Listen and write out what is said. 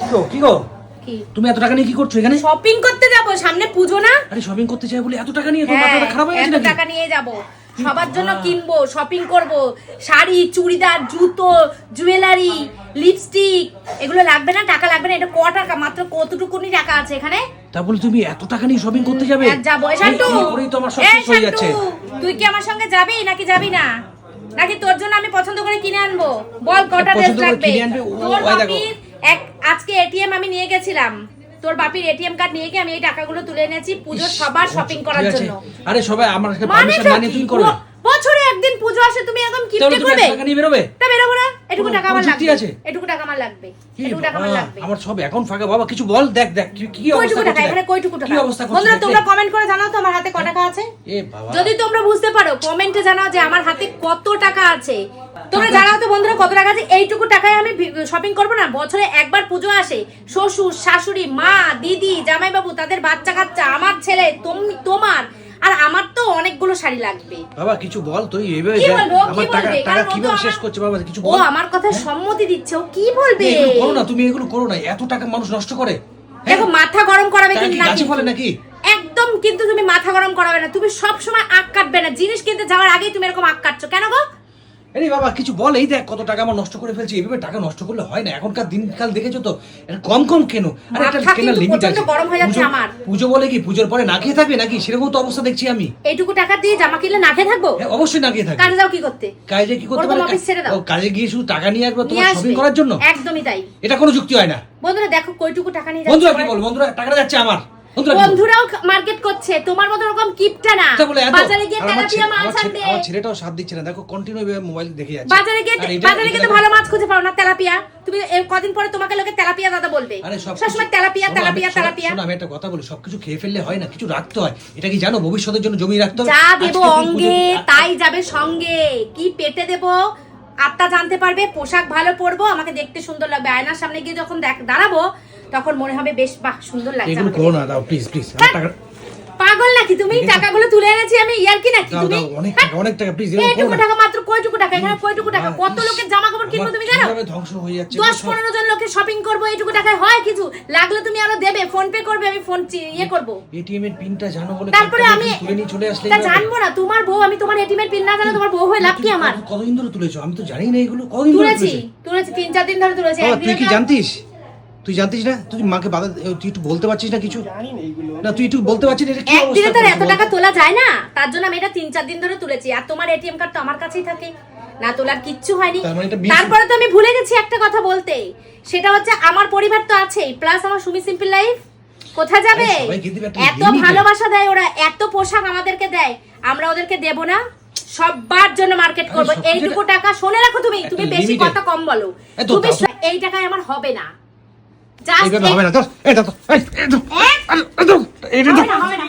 কি গো কি গো? তুমি এত টাকা নিয়ে কি করছ এখানে? শপিং করতে যাব সামনে পুজো না? আরে শপিং করতে চাই বলে এত টাকা নিয়ে তোমার হ্যাঁ মাথাটা খারাপ হয়ে গেছে নাকি? টাকা নিয়ে যাব। সবার জন্য কিনবো শপিং করব। শাড়ি চুড়িদার জুতো জুয়েলারি লিপস্টিক এগুলো লাগবে না টাকা লাগবে না এটা ক টাকা? মাত্র কতটুকুনি টাকা আছে এখানে? তা বলে তুমি এত টাকা নিয়ে শপিং করতে যাবে? শান্টু হয়ে তুই কি আমার সঙ্গে যাবি নাকি যাবি না? নাকি তোর জন্য আমি পছন্দ করে কিনে আনব? বল কটা ড্রেস লাগবে? তোর এক আজকে এটিএম আমি নিয়ে গেছিলাম। তোর বাপির এটিএম কার্ড নিয়ে গিয়ে আমি এই টাকাগুলো তুলে এনেছি পুজোর সবার শপিং করার জন্য। আরে সবাই আমার কাছে পারমিশন না নিয়ে তুমি করবে? ব- বছরে একদিন পুজো আসে তুমি তাহলে কিপটে করবে? টাকা নিয়ে বেরোবে? তা বেরোবো না। এটুকু টাকা আমার লাগবে। আছে? এটুকু টাকা আমার লাগবে। এটুকু টাকা আমার লাগবে। আমার সব অ্যাকাউন্ট ফাঁকা। বাবা কিছু বল দেখ দেখ কি- কি অবস্থা টাকা এখানে। কয়টুকু টাকা। কি অবস্থা বন্ধুরা তোমরা কমেন্ট করে জানাও তো আমার হাতে ক টাকা আছে? এ বাবা। যদি তোমরা বুঝতে পারো কমেন্টে জানাও যে আমার হাতে কত টাকা আছে। তোমরা টাকা জানাও তো বন্ধুরা কত টাকা আছে? এইটুকু টাকায় আমি শপিং করব না। বছরে একবার পুজো আসে। শ্বশুর শাশুড়ি মা দিদি জামাইবাবু তাদের বাচ্চা কাচ্চা আমার ছেলে তুমি তোমার। আর আমার তো অনেকগুলো শাড়ি লাগবে। বাবা কিছু বল তুই এইভাবে কি? কি আমার টাকা টাকা কীভাবে শেষ করছে বাবা? কিছু বল। ও আমার কথা সম্মতি দিচ্ছে। ও কি বলবে? এগুলো করো না তুমি এগুলো করো না। এত টাকা মানুষ নষ্ট করে। হ্যাঁ? দেখো মাথা গরম করাবে কি না গাছে কিন্তু। ফলে নাকি? একদম কিন্তু তুমি মাথা গরম করাবে না। তুমি সব সময় আগ কাটবে না। জিনিস কিনতে যাওয়ার আগেই তুমি এরকম আগ কাটছো। কেন গো? আরে বাবা কিছু বল এই দেখ কত টাকা আমার নষ্ট করে ফেলছি। এইভাবে টাকা নষ্ট করলে হয় না। এখনকার দিনকাল দেখেছ তো? এটা কম কম কেন? আরে মাথা কেনার লিমিট আছে। গরম হয়ে যাচ্ছে আমার। পুজো বলে কি? পুজোর পরে না খেয়ে থাকবে নাকি? সেরকম তো অবস্থা দেখছি আমি। এইটুকু টাকা দিয়ে জামা কিনলে না খেয়ে থাকব? হ্যাঁ, অবশ্যই না খেয়ে থাকবে। কাজে যাও কি করতে? কাজে কি করতে পারে? অফিস ছেড়ে দাও। ও কাজে গিয়ে শুধু টাকা নিয়ে আসবে তোমার শপিং করার জন্য? একদমই তাই। এটা কোনো যুক্তি হয় না। বন্ধুরা দেখো কয়টুকু টাকা নিয়ে যাচ্ছে বন্ধুরা কি বল? বন্ধুরা টাকাটা যাচ্ছে আমার? বন্ধুরাও মার্কেট করছে। তোমার মতো ওরকম কিপটা না। এত- বাজারে গিয়ে তেলাপিয়া মাছ আনবে আমার ছেলেটাও সাথ দিচ্ছে না। দেখো কন্টিনিউ মোবাইল দেখে যাচ্ছে। বাজারে গিয়ে বাজারে গিয়ে তো ভালো মাছ খুঁজে পাও না তেলাপিয়া। তুমি কদিন পরে তোমাকে লোকে তেলাপিয়া দাদা বলবে। আরে সব সবসময় তেলাপিয়া তেলাপিয়া তেলাপিয়া। শোনো, আমি একটা কথা বলি। সবকিছু খেয়ে ফেললে হয় না কিছু রাখতে হয়। এটা কি জানো? ভবিষ্যতের জন্য জমি রাখতে হবে? যা দেব অঙ্গে তাই যাবে সঙ্গে। কি পেটে দেব? আত্মা জানতে পারবে পোশাক ভালো পরবো আমাকে দেখতে সুন্দর লাগবে। আয়নার সামনে গিয়ে যখন দেখ- দাঁড়াবো তখন মনে হবে বেশ বাহ সুন্দর লাগছে এগুলো করো না দাও প্লিজ প্লিজ টাকা পাগল নাকি তুমি? টাকাগুলো তুলে এনেছি আমি ইয়ার কি নাকি তুমি? অনেক টাকা অনেক টাকা প্লিজ এইটুকু টাকা মাত্র কয়টুকু টাকা? এখানে কয়টুকু টাকা? কত লোকের জামা কাপড় কিনবো তুমি জানো? ধ্বংস হয়ে যাচ্ছে? দশ সব- পনেরো জন লোকের শপিং করব এইটুকু টাকায় হয় কিছু? লাগলে তুমি আরও দেবে ফোন পে করবে আমি ফোন ইয়ে করব। এটিএম এর পিনটা জানো বলে তারপরে আমি তুলে নিয়ে চলে আসলে তা জানব না তোমার বউ আমি তোমার এটিএম এর পিন না জানো তোমার বউ হয়ে লাভ কি আমার? কতদিন ধরে তুলেছো? আমি তো জানি না এগুলো কতদিন ধরে তুলেছি তুলেছি? তিন চার দিন ধরে তুলেছি তুই কি জানতিস? তুই জানতিস না? তুই মাকে বাধা তুই একটু বলতে পারছিস না কিছু? না তুই একটু বলতে পারছিস এটা কি একদিনে অবস্থা তো করেছে এত টাকা তোলা যায় না। তার জন্য আমি এটা তিন চার দিন ধরে তুলেছি। আর তোমার এটিএম কার্ড তো আমার কাছেই থাকে। না তোলার কিচ্ছু হয়নি। তার মানে তারপরে তো আমি ভুলে গেছি একটা কথা বলতে। সেটা হচ্ছে আমার পরিবার তো আছেই। প্লাস আমার সুমি সিম্পল লাইফ কোথায় যাবে? এত ভালোবাসা দেয় ওরা এত পোশাক আমাদেরকে দেয়। আমরা ওদেরকে দেব না। সবার জন্য মার্কেট করব। এইটুকু টাকা শুনে রাখো তুমি। তুমি বেশি কথা কম বলো। তুমি এই টাকায় আমার হবে না। না হবে না।